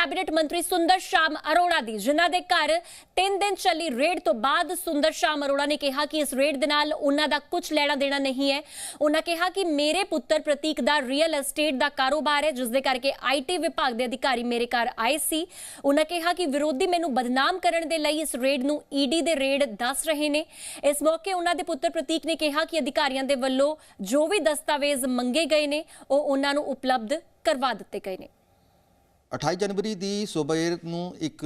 Cabinet ਮੰਤਰੀ ਸੁੰਦਰ ਸ਼ਾਮ ਅਰੋੜਾ ਦੀ, ਜਿਨ੍ਹਾਂ ਦੇ ਘਰ 3 ਦਿਨ ਚੱਲੀ ਰੇਡ ਤੋਂ ਬਾਅਦ ਸੁੰਦਰ ਸ਼ਾਮ ਅਰੋੜਾ ਨੇ ਕਿਹਾ ਕਿ ਇਸ ਰੇਡ ਦੇ ਨਾਲ ਉਹਨਾਂ ਦਾ ਕੁਝ ਲੈਣਾ ਦੇਣਾ ਨਹੀਂ ਹੈ। ਉਹਨਾਂ ਕਿਹਾ ਕਿ ਮੇਰੇ ਪੁੱਤਰ ਪ੍ਰਤੀਕ ਦਾ ਰੀਅਲ ਐਸਟੇਟ ਦਾ ਕਾਰੋਬਾਰ ਹੈ ਜਿਸ ਦੇ ਕਰਕੇ ਆਈਟੀ ਵਿਭਾਗ ਦੇ ਅਧਿਕਾਰੀ ਮੇਰੇ ਘਰ ਆਏ ਸੀ। ਉਹਨਾਂ ਕਿਹਾ ਕਿ ਵਿਰੋਧੀ ਮੈਨੂੰ ਬਦਨਾਮ ਕਰਨ ਦੇ ਲਈ ਇਸ ਰੇਡ ਨੂੰ ਈਡੀ ਦੇ ਰੇਡ ਦੱਸ ਰਹੇ ਨੇ। ਇਸ ਮੌਕੇ ਉਹਨਾਂ ਦੇ ਪੁੱਤਰ ਪ੍ਰਤੀਕ ਨੇ ਕਿਹਾ ਕਿ ਅਧਿਕਾਰੀਆਂ ਦੇ ਵੱਲੋਂ ਜੋ ਵੀ ਦਸਤਾਵੇਜ਼ ਮੰਗੇ ਗਏ ਨੇ, ਉਹ ਉਹਨਾਂ ਨੂੰ ਉਪਲਬਧ ਕਰਵਾ ਦਿੱਤੇ ਗਏ ਨੇ। 28 ਜਨਵਰੀ ਦੀ ਸਵੇਰ ਨੂੰ ਇੱਕ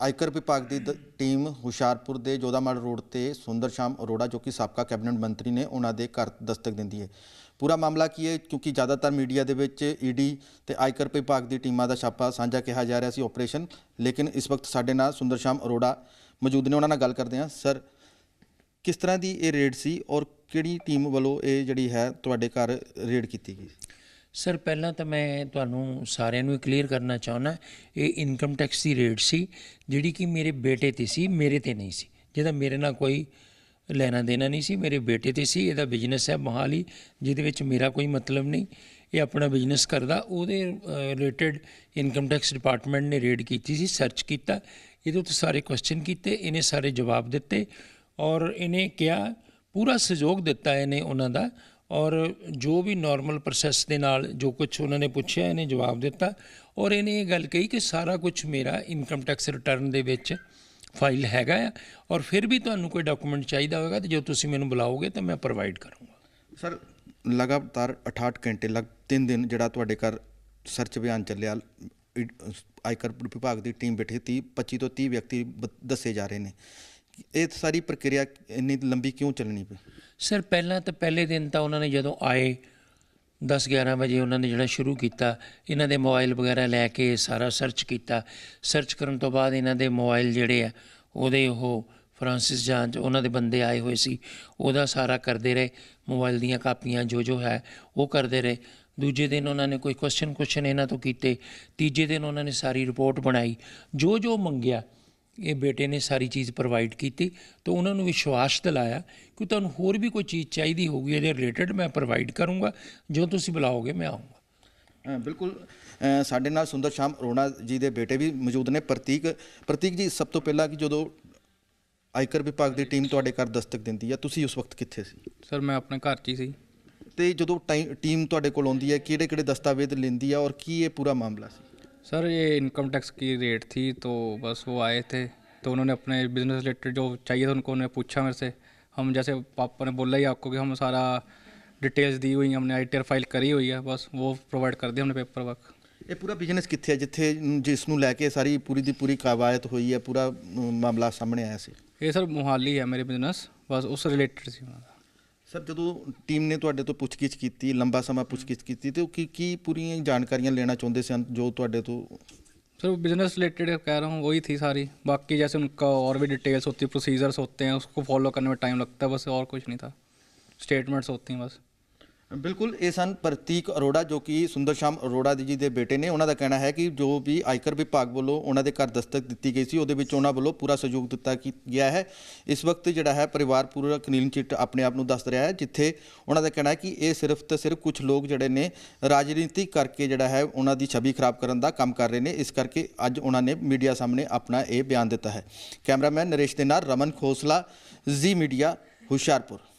ਆਇਕਰ ਵਿਭਾਗ ਦੀ ਦ- ਟੀਮ ਹੁਸ਼ਿਆਰਪੁਰ ਦੇ ਜੋਧਾਮਲ ਰੋਡ ਤੇ ਸੁੰਦਰ ਸ਼ਾਮ ਅਰੋੜਾ, ਜੋ ਕਿ ਸਾਬਕਾ ਕੈਬਨਿਟ ਮੰਤਰੀ ਨੇ, ਉਹਨਾਂ ਦੇ ਘਰ ਦਸਤਕ ਦਿੰਦੀ ਹੈ। ਪੂਰਾ ਮਾਮਲਾ ਕੀ ਹੈ? ਕਿਉਂਕਿ ਜ਼ਿਆਦਾਤਰ ਮੀਡੀਆ ਦੇ ਵਿੱਚ ਈਡੀ ਤੇ ਆਇਕਰ ਵਿਭਾਗ ਦੀ ਟੀਮਾਂ ਦਾ ਛਾਪਾ ਸਾਂਝਾ ਕਿਹਾ ਜਾ ਰਿਹਾ ਸੀ ਆਪਰੇਸ਼ਨ, ਲੇਕਿਨ ਇਸ ਵਕਤ ਸਾਡੇ ਨਾਲ ਸੁੰਦਰ ਸ਼ਾਮ ਅਰੋੜਾ ਮੌਜੂਦ ਨੇ, ਉਹਨਾਂ ਨਾਲ ਗੱਲ ਕਰਦੇ ਹਾਂ। ਸਰ, ਕਿਸ ਤਰ੍ਹਾਂ ਦੀ ਇਹ ਰੇਡ ਸੀ ਔਰ ਕਿਹੜੀ ਟੀਮ ਵੱਲੋਂ ਇਹ ਜਿਹੜੀ ਹੈ ਤੁਹਾਡੇ ਘਰ ਰੇਡ ਕੀਤੀ ਗਈ? ਸਰ ਪਹਿਲਾਂ ਤਾਂ ਮੈਂ ਤੁਹਾਨੂੰ ਸਾਰਿਆਂ ਨੂੰ ਕਲੀਅਰ ਕਰਨਾ ਚਾਹੁੰਦਾ, ਇਹ ਇਨਕਮ ਟੈਕਸ ਦੀ ਰੇਟ ਸੀ, ਜਿਹੜੀ ਕਿ ਮੇਰੇ ਬੇਟੇ ਤੇ ਸੀ, ਮੇਰੇ ਤੇ ਨਹੀਂ ਸੀ। ਜਿਹਦਾ ਮੇਰੇ ਨਾਲ ਕੋਈ ਲੈਣਾ ਦੇਣਾ ਨਹੀਂ ਸੀ, ਮੇਰੇ ਬੇਟੇ ਤੇ ਸੀ, ਇਹਦਾ ਬਿਜ਼ਨਸ ਹੈ ਮੋਹਾਲੀ, ਜਿਹਦੇ ਵਿੱਚ ਮੇਰਾ ਕੋਈ ਮਤਲਬ ਨਹੀਂ। ਇਹ ਆਪਣਾ ਬਿਜ਼ਨਸ ਕਰਦਾ, ਉਹਦੇ ਰਿਲੇਟਡ ਇਨਕਮ ਟੈਕਸ ਡਿਪਾਰਟਮੈਂਟ ਨੇ ਰੇਡ ਕੀਤੀ ਸੀ ਸਰਚ ਕੀਤਾ, ਇਹਦੇ ਉੱਤੇ ਸਾਰੇ ਕੁਐਸਚਨ ਕੀਤੇ, ਇਹਨੇ ਸਾਰੇ ਜਵਾਬ ਦਿੱਤੇ ਔਰ ਇਹਨੇ ਕਿਹਾ, ਪੂਰਾ ਸਹਿਯੋਗ ਦਿੱਤਾ ਇਹਨੇ ਉਹਨਾਂ ਦਾ ਔਰ ਜੋ ਵੀ ਨਾਰਮਲ ਪ੍ਰੋਸੈਸ ਦੇ ਨਾਲ ਜੋ ਕੁਝ ਉਹਨਾਂ ਨੇ ਪੁੱਛਿਆ, ਇਹਨੇ ਜਵਾਬ ਦਿੱਤਾ। ਔਰ ਇਹਨੇ ਇਹ ਗੱਲ ਕਹੀ ਕਿ ਸਾਰਾ ਕੁਝ ਮੇਰਾ ਇਨਕਮ ਟੈਕਸ ਰਿਟਰਨ ਦੇ ਵਿੱਚ ਫਾਈਲ ਹੈਗਾ ਆ। ਔਰ ਫਿਰ ਵੀ ਤੁਹਾਨੂੰ ਕੋਈ ਡਾਕੂਮੈਂਟ ਚਾਹੀਦਾ ਹੋਵੇਗਾ ਤੇ ਜੋ ਤੁਸੀਂ ਮੈਨੂੰ ਬੁਲਾਓਗੇ ਤਾਂ ਮੈਂ ਪ੍ਰੋਵਾਈਡ ਕਰੂੰਗਾ। ਸਰ, ਲਗਾਤਾਰ 68 ਘੰਟੇ ਲਗ 3 ਦਿਨ ਜਿਹੜਾ ਤੁਹਾਡੇ ਘਰ ਸਰਚ ਅਭਿਆਨ ਚੱਲਿਆ, ਇ- ਆਇਕਰ ਵਿਭਾਗ ਦੀ ਟੀਮ ਬੈਠੀ 30 25 ਤੋਂ 30 ਵਿਅਕਤੀ ਬ- ਦੱਸੇ ਜਾ ਰਹੇ ਨੇ। ਇਹ ਸਾਰੀ ਪ੍ਰਕਿਰਿਆ ਇੰਨੀ ਲੰਬੀ ਕਿਉਂ ਚੱਲਣੀ ਪਈ? ਸਰ ਪਹਿਲਾਂ ਤਾਂ ਪਹਿਲੇ ਦਿਨ ਤਾਂ ਉਹਨਾਂ ਨੇ ਜਦੋਂ ਆਏ 10 11 ਵਜੇ ਉਹਨਾਂ ਨੇ ਜਿਹੜਾ ਸ਼ੁਰੂ ਕੀਤਾ, ਇਹਨਾਂ ਦੇ ਮੋਬਾਈਲ ਵਗੈਰਾ ਲੈ ਕੇ ਸਾਰਾ ਸਰਚ ਕੀਤਾ। ਸਰਚ ਕਰਨ ਤੋਂ ਬਾਅਦ ਇਹਨਾਂ ਦੇ ਮੋਬਾਈਲ ਜਿਹੜੇ ਆ, ਉਹਦੇ ਉਹ ਫਰਾਂਸਿਸ ਜਾਂਚ ਉਹਨਾਂ ਦੇ ਬੰਦੇ ਆਏ ਹੋਏ ਸੀ, ਉਹਦਾ ਸਾਰਾ ਕਰਦੇ ਰਹੇ। ਮੋਬਾਈਲ ਦੀਆਂ ਕਾਪੀਆਂ ਜੋ ਜੋ ਹੈ, ਉਹ ਕਰਦੇ ਰਹੇ। ਦੂਜੇ ਦਿਨ ਉਹਨਾਂ ਨੇ ਕੋਈ ਕੁਐਸਚਨ ਕੁਐਸਚਨ ਇਹਨਾਂ ਤੋਂ ਕੀਤੇ। ਤੀਜੇ ਦਿਨ ਉਹਨਾਂ ਨੇ ਸਾਰੀ ਰਿਪੋਰਟ ਬਣਾਈ। ਜੋ ਜੋ ਮੰਗਿਆ ਇਹ ਬੇਟੇ ਨੇ ਸਾਰੀ ਚੀਜ਼ ਪ੍ਰੋਵਾਈਡ ਕੀਤੀ ਤਾਂ ਉਹਨਾਂ ਨੂੰ ਵਿਸ਼ਵਾਸ ਦਿਲਾਇਆ ਕਿ ਤੁਹਾਨੂੰ ਹੋਰ ਵੀ ਕੋਈ ਚੀਜ਼ ਚਾਹੀਦੀ ਹੋਊਗੀ ਇਹਦੇ ਰਿਲੇਟਡ ਮੈਂ ਪ੍ਰੋਵਾਈਡ ਕਰੂੰਗਾ ਜੋ ਤੁਸੀਂ ਬੁਲਾਓਗੇ ਮੈਂ ਆਊਂਗਾ। ਅ, ਬਿਲਕੁਲ ਸਾਡੇ ਨਾਲ ਸੁੰਦਰ ਸ਼ਾਮ ਅਰੋੜਾ ਜੀ ਦੇ ਬੇਟੇ ਵੀ ਮੌਜੂਦ ਨੇ ਪ੍ਰਤੀਕ ਪ੍ਰਤੀਕ ਜੀ ਸਭ ਤੋਂ ਪਹਿਲਾਂ ਕਿ ਜਦੋਂ ਆਇਕਰ ਵਿਭਾਗ ਦੀ ਟੀਮ ਤੁਹਾਡੇ ਘਰ ਦਸਤਕ ਦਿੰਦੀ ਹੈ ਤੁਸੀਂ ਉਸ ਵਕਤ ਕਿੱਥੇ ਸੀ? ਸਰ ਮੈਂ ਆਪਣੇ ਘਰ 'ਚ ਹੀ ਸੀ। ਤੇ ਜਦੋਂ ਟਾਈ- ਟੀਮ ਤੁਹਾਡੇ ਕੋਲ ਆਉਂਦੀ ਹੈ ਕਿਹੜੇ ਕਿਹੜੇ ਦਸਤਾਵੇਜ਼ ਲੈਂਦੀ ਹੈ ਔਰ ਕੀ ਇਹ ਪੂਰਾ ਮਾਮਲਾ ਸੀ? सर ये इनकम टैक्स की रेट थी तो बस वो आए थे तो उन्होंने अपने बिजनेस रिलेटेड जो चाहिए था उनको उन्होंने पूछा मेरे से हम जैसे पापा ने बोला ही आपको कि हम सारा डिटेल्स दी हुई हैं हमने आई फाइल करी हुई है बस वो प्रोवाइड कर दिया हमने पेपर वर्क ਇਹ ਪੂਰਾ ਬਿਜ਼ਨਸ ਕਿੱਥੇ ਹੈ ਜਿੱਥੇ ਜਿਸ ਨੂੰ ਲੈ ਕੇ ਸਾਰੀ ਪੂਰੀ ਦੀ ਪੂਰੀ ਕਵਾਇਤ ਹੋਈ ਹੈ ਪੂਰਾ ਅਮ, ਮਾਮਲਾ ਸਾਹਮਣੇ ਆਇਆ ਸੀ ये सर मोहाली है मेरे बिजनेस बस उस रिलेटेड सी उन्होंने ਸਰ ਜਦੋਂ ਟੀਮ ਨੇ ਤੁਹਾਡੇ ਤੋਂ ਪੁੱਛਗਿੱਛ ਕੀਤੀ ਲੰਬਾ ਸਮਾਂ ਪੁੱਛਗਿੱਛ ਕੀਤੀ ਤੇ ਉਹ ਕੀ ਕੀ ਪੂਰੀਆਂ ਜਾਣਕਾਰੀਆਂ ਲੈਣਾ ਚਾਹੁੰਦੇ ਸਨ ਜੋ ਤੁਹਾਡੇ ਤੋਂ सर वो बिजनेस रिलेटेड कह रहा हूँ वही थी सारी बाकी जैसे उनका और भी डिटेल्स होती है प्रोसीजर्स होते हैं उसको फॉलो करने में टाइम लगता है बस और कुछ नहीं था स्टेटमेंट्स होती हैं बस ਬਿਲਕੁਲ, ਇਹ ਸਨ ਪ੍ਰਤੀਕ ਅਰੋੜਾ, ਜੋ ਕਿ ਸੁੰਦਰ ਸ਼ਾਮ ਅਰੋੜਾ ਜੀ ਦੇ ਬੇਟੇ ਨੇ। ਉਹਨਾਂ ਦਾ ਕਹਿਣਾ ਹੈ ਕਿ ਜੋ ਵੀ ਆਇਕਰ ਵਿਭਾਗ ਵੱਲੋਂ ਉਹਨਾਂ ਦੇ ਘਰ ਦਸਤਕ ਦਿੱਤੀ ਗਈ ਸੀ, ਉਹਦੇ ਵਿੱਚ ਉਹਨਾਂ ਵੱਲੋਂ ਪੂਰਾ ਸਹਿਯੋਗ ਦਿੱਤਾ ਗਿਆ ਹੈ। ਇਸ ਵਕਤ ਜਿਹੜਾ ਹੈ ਪਰਿਵਾਰ ਪੂਰਾ ਕਲੀਨ ਚਿੱਟ ਆਪਣੇ ਆਪ ਨੂੰ ਦੱਸ ਰਿਹਾ ਹੈ, ਜਿੱਥੇ ਉਹਨਾਂ ਦਾ ਕਹਿਣਾ ਹੈ ਕਿ ਇਹ ਸਿਰਫ ਤੇ ਸਿਰਫ ਕੁਝ ਲੋਕ ਜਿਹੜੇ ਨੇ ਰਾਜਨੀਤੀ ਕਰਕੇ ਜਿਹੜਾ ਹੈ ਉਹਨਾਂ ਦੀ ਛਵੀ ਖਰਾਬ ਕਰਨ ਦਾ ਕੰਮ ਕਰ ਰਹੇ ਨੇ। ਇਸ ਕਰਕੇ ਅੱਜ ਉਹਨਾਂ ਨੇ ਮੀਡੀਆ ਸਾਹਮਣੇ ਆਪਣਾ ਇਹ ਬਿਆਨ ਦਿੱਤਾ ਹੈ। ਕੈਮਰਾਮੈਨ ਨਰੇਸ਼ ਦੇ ਨਾਲ ਰਮਨ ਖੋਸਲਾ, ਜ਼ੀ ਮੀਡੀਆ, ਹੁਸ਼ਿਆਰਪੁਰ।